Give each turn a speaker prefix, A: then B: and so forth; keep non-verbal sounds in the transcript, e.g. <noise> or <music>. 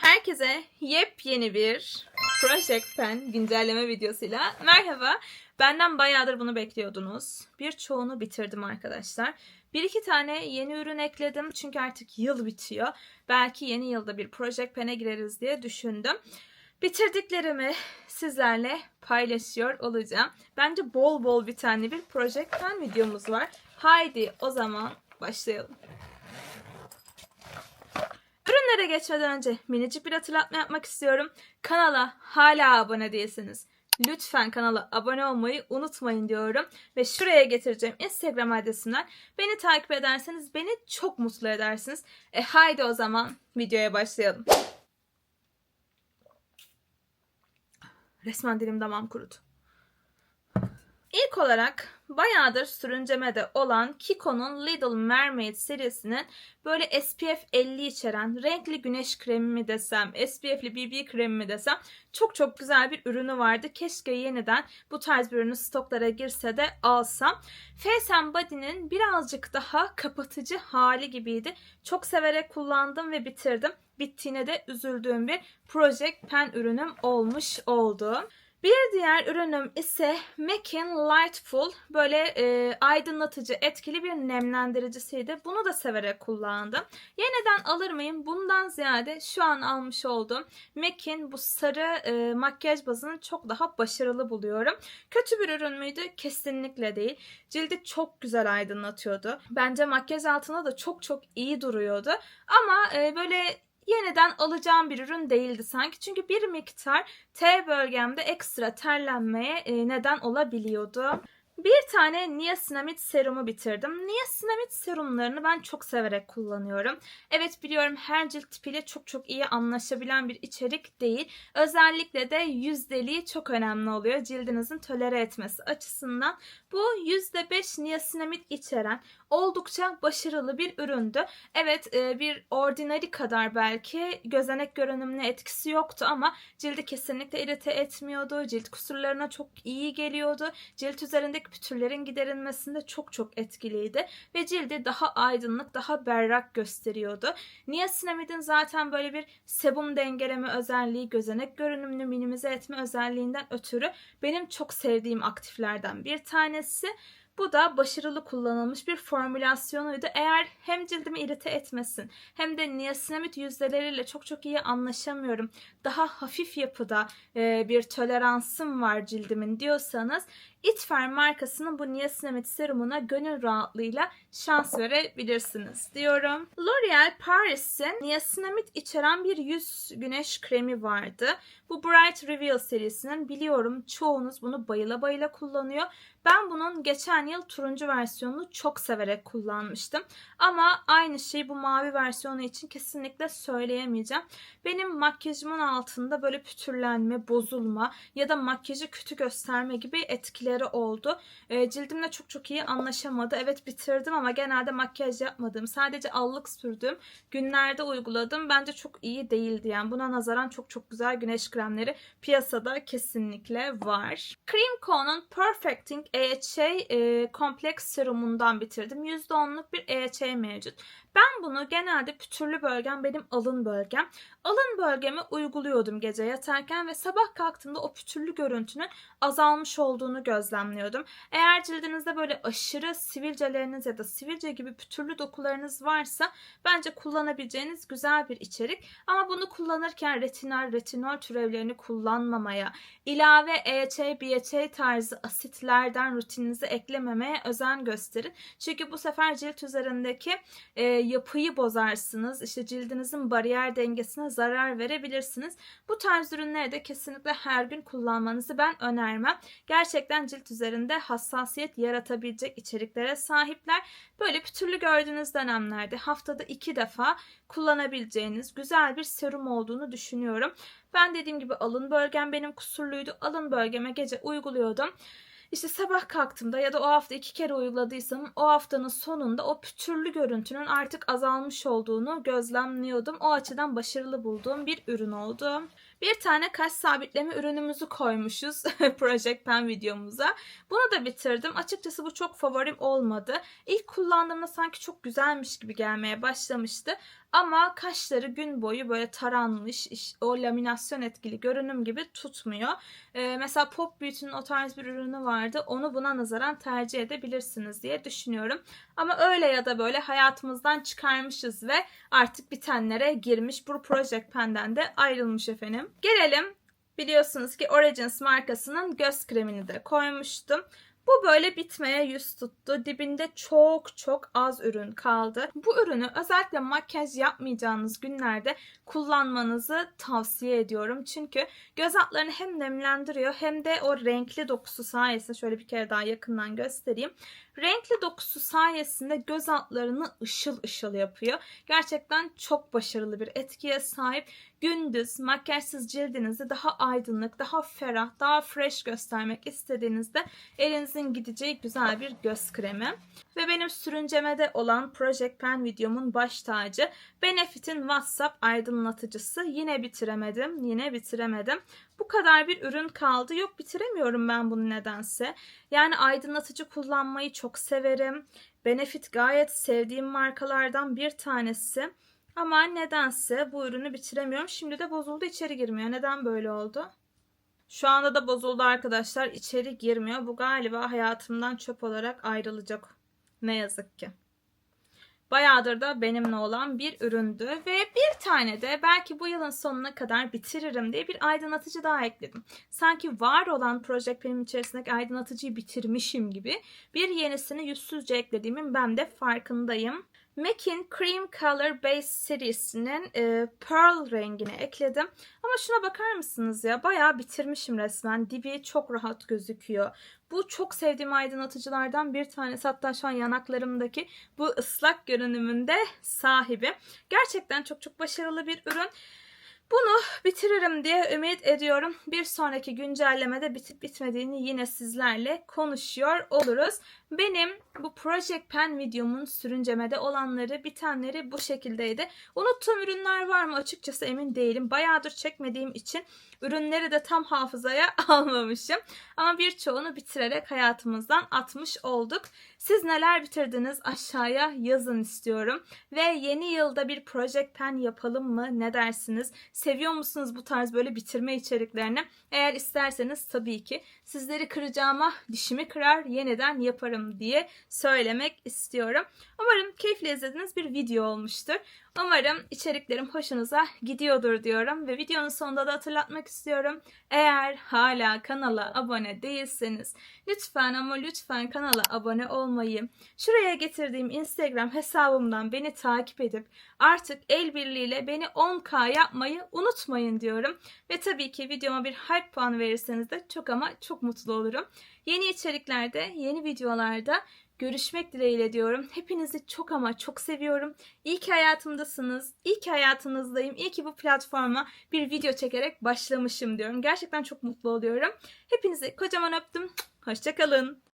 A: Herkese yepyeni bir Project Pen güncelleme videosuyla merhaba. Benden bayağıdır bunu bekliyordunuz. Birçoğunu bitirdim arkadaşlar. Bir iki tane yeni ürün ekledim çünkü artık yıl bitiyor. Belki yeni yılda bir Project Pen'e gireriz diye düşündüm. Bitirdiklerimi sizlerle paylaşıyor olacağım. Bence bol bol bir tane bir Project Pen videomuz var. Haydi o zaman başlayalım. Ürünlere geçmeden önce minicik bir hatırlatma yapmak istiyorum. Kanala hala abone değilsiniz. Lütfen kanala abone olmayı unutmayın diyorum. Ve şuraya getireceğim Instagram adresinden beni takip ederseniz beni çok mutlu edersiniz. E haydi o zaman videoya başlayalım. Resmen dilim damağım kurudu. İlk olarak bayağıdır sürüncemede olan Kiko'nun Little Mermaid serisinin böyle SPF 50 içeren renkli güneş kremi mi desem, SPF'li BB kremi mi desem çok çok güzel bir ürünü vardı. Keşke yeniden bu tarz bir ürünü stoklara girse de alsam. Face Body'nin birazcık daha kapatıcı hali gibiydi. Çok severek kullandım ve bitirdim. Bittiğine de üzüldüğüm bir Project Pen ürünüm olmuş oldu. Bir diğer ürünüm ise MAC'in Lightful böyle e, aydınlatıcı etkili bir nemlendiricisiydi. Bunu da severek kullandım. Yeniden alır mıyım? Bundan ziyade şu an almış olduğum MAC'in bu sarı e, makyaj bazını çok daha başarılı buluyorum. Kötü bir ürün müydü? Kesinlikle değil. Cildi çok güzel aydınlatıyordu. Bence makyaj altında da çok çok iyi duruyordu. Ama e, böyle yeniden alacağım bir ürün değildi sanki. Çünkü bir miktar T bölgemde ekstra terlenmeye e, neden olabiliyordu. Bir tane niasinamid serumu bitirdim. Niasinamid serumlarını ben çok severek kullanıyorum. Evet biliyorum her cilt tipiyle çok çok iyi anlaşabilen bir içerik değil. Özellikle de yüzdeliği çok önemli oluyor cildinizin tolere etmesi açısından. Bu %5 niasinamid içeren oldukça başarılı bir üründü. Evet e, bir ordinary kadar belki gözenek görünümüne etkisi yoktu ama cildi kesinlikle irite etmiyordu. Cilt kusurlarına çok iyi geliyordu. Cilt üzerindeki pütürlerin giderilmesinde çok çok etkiliydi ve cildi daha aydınlık, daha berrak gösteriyordu. Niacinamid'in zaten böyle bir sebum dengeleme özelliği, gözenek görünümünü minimize etme özelliğinden ötürü benim çok sevdiğim aktiflerden bir tanesi. Bu da başarılı kullanılmış bir formülasyonuydu. Eğer hem cildimi irite etmesin hem de niasinamid yüzdeleriyle çok çok iyi anlaşamıyorum. Daha hafif yapıda e, bir toleransım var cildimin diyorsanız Itfer markasının bu niasinamid serumuna gönül rahatlığıyla şans verebilirsiniz diyorum. L'Oreal Paris'in niasinamid içeren bir yüz güneş kremi vardı. Bu Bright Reveal serisinin biliyorum çoğunuz bunu bayıla bayıla kullanıyor. Ben bunun geçen yıl turuncu versiyonunu çok severek kullanmıştım. Ama aynı şeyi bu mavi versiyonu için kesinlikle söyleyemeyeceğim. Benim makyajımın altında böyle pütürlenme, bozulma ya da makyajı kötü gösterme gibi etkileri oldu. E, cildimle çok çok iyi anlaşamadı. Evet bitirdim ama genelde makyaj yapmadım. Sadece allık sürdüm. Günlerde uyguladım. Bence çok iyi değildi yani. Buna nazaran çok çok güzel güneş kremleri piyasada kesinlikle var. Cream Co'nun Perfecting EHA e, kompleks serumundan bitirdim. %10'luk bir EHA mevcut. Ben bunu genelde pütürlü bölgem benim alın bölgem. Alın bölgeme uyguluyordum gece yatarken ve sabah kalktığımda o pütürlü görüntünün azalmış olduğunu gözlemliyordum. Eğer cildinizde böyle aşırı sivilceleriniz ya da sivilce gibi pütürlü dokularınız varsa bence kullanabileceğiniz güzel bir içerik. Ama bunu kullanırken retinal, retinol türevlerini kullanmamaya, ilave EHA, BHA tarzı asitlerden rutininize eklememeye özen gösterin. Çünkü bu sefer cilt üzerindeki e, yapıyı bozarsınız. İşte cildinizin bariyer dengesine zarar verebilirsiniz. Bu tarz ürünleri de kesinlikle her gün kullanmanızı ben önermem. Gerçekten cilt üzerinde hassasiyet yaratabilecek içeriklere sahipler. Böyle pütürlü gördüğünüz dönemlerde haftada iki defa kullanabileceğiniz güzel bir serum olduğunu düşünüyorum. Ben dediğim gibi alın bölgem benim kusurluydu. Alın bölgeme gece uyguluyordum. İşte sabah kalktığımda ya da o hafta iki kere uyguladıysam o haftanın sonunda o pütürlü görüntünün artık azalmış olduğunu gözlemliyordum. O açıdan başarılı bulduğum bir ürün oldu. Bir tane kaş sabitleme ürünümüzü koymuşuz <laughs> Project Pen videomuza. Bunu da bitirdim. Açıkçası bu çok favorim olmadı. İlk kullandığımda sanki çok güzelmiş gibi gelmeye başlamıştı. Ama kaşları gün boyu böyle taranmış, o laminasyon etkili görünüm gibi tutmuyor. Ee, mesela Pop Beauty'nin o tarz bir ürünü vardı. Onu buna nazaran tercih edebilirsiniz diye düşünüyorum. Ama öyle ya da böyle hayatımızdan çıkarmışız ve artık bitenlere girmiş. Bu Project Pen'den de ayrılmış efendim. Gelelim biliyorsunuz ki Origins markasının göz kremini de koymuştum. Bu böyle bitmeye yüz tuttu. Dibinde çok çok az ürün kaldı. Bu ürünü özellikle makyaj yapmayacağınız günlerde kullanmanızı tavsiye ediyorum. Çünkü göz altlarını hem nemlendiriyor hem de o renkli dokusu sayesinde şöyle bir kere daha yakından göstereyim. Renkli dokusu sayesinde göz altlarını ışıl ışıl yapıyor. Gerçekten çok başarılı bir etkiye sahip. Gündüz makyajsız cildinizi daha aydınlık, daha ferah, daha fresh göstermek istediğinizde elinizin gideceği güzel bir göz kremi. Ve benim sürüncemede olan Project Pen videomun baş tacı Benefit'in WhatsApp aydınlatıcısı. Yine bitiremedim, yine bitiremedim. Bu kadar bir ürün kaldı. Yok bitiremiyorum ben bunu nedense. Yani aydınlatıcı kullanmayı çok severim. Benefit gayet sevdiğim markalardan bir tanesi. Ama nedense bu ürünü bitiremiyorum. Şimdi de bozuldu içeri girmiyor. Neden böyle oldu? Şu anda da bozuldu arkadaşlar. İçeri girmiyor. Bu galiba hayatımdan çöp olarak ayrılacak. Ne yazık ki. Bayağıdır da benimle olan bir üründü ve bir tane de belki bu yılın sonuna kadar bitiririm diye bir aydınlatıcı daha ekledim. Sanki var olan Project Pen'in içerisindeki aydınlatıcıyı bitirmişim gibi bir yenisini yüzsüzce eklediğimin ben de farkındayım. MAC'in Cream Color Base serisinin e, Pearl rengini ekledim. Ama şuna bakar mısınız ya? Bayağı bitirmişim resmen. Dibi çok rahat gözüküyor. Bu çok sevdiğim aydınlatıcılardan bir tanesi. Hatta şu an yanaklarımdaki bu ıslak görünümünde sahibi. Gerçekten çok çok başarılı bir ürün. Bunu bitiririm diye ümit ediyorum. Bir sonraki güncellemede bitip bitmediğini yine sizlerle konuşuyor oluruz. Benim bu Project Pen videomun sürüncemede olanları, bitenleri bu şekildeydi. Unuttuğum ürünler var mı açıkçası emin değilim. Bayağıdır çekmediğim için ürünleri de tam hafızaya <laughs> almamışım. Ama birçoğunu bitirerek hayatımızdan atmış olduk. Siz neler bitirdiniz aşağıya yazın istiyorum. Ve yeni yılda bir Project Pen yapalım mı? Ne dersiniz? Seviyor musunuz bu tarz böyle bitirme içeriklerini? Eğer isterseniz tabii ki sizleri kıracağıma dişimi kırar yeniden yaparım diye söylemek istiyorum. Umarım keyifle izlediğiniz bir video olmuştur. Umarım içeriklerim hoşunuza gidiyordur diyorum ve videonun sonunda da hatırlatmak istiyorum. Eğer hala kanala abone değilseniz lütfen ama lütfen kanala abone olmayı, şuraya getirdiğim Instagram hesabımdan beni takip edip artık el birliğiyle beni 10k yapmayı unutmayın diyorum. Ve tabii ki videoma bir hype puanı verirseniz de çok ama çok mutlu olurum. Yeni içeriklerde, yeni videolarda görüşmek dileğiyle diyorum. Hepinizi çok ama çok seviyorum. İyi ki hayatımdasınız. İyi ki hayatınızdayım. İyi ki bu platforma bir video çekerek başlamışım diyorum. Gerçekten çok mutlu oluyorum. Hepinizi kocaman öptüm. Hoşçakalın.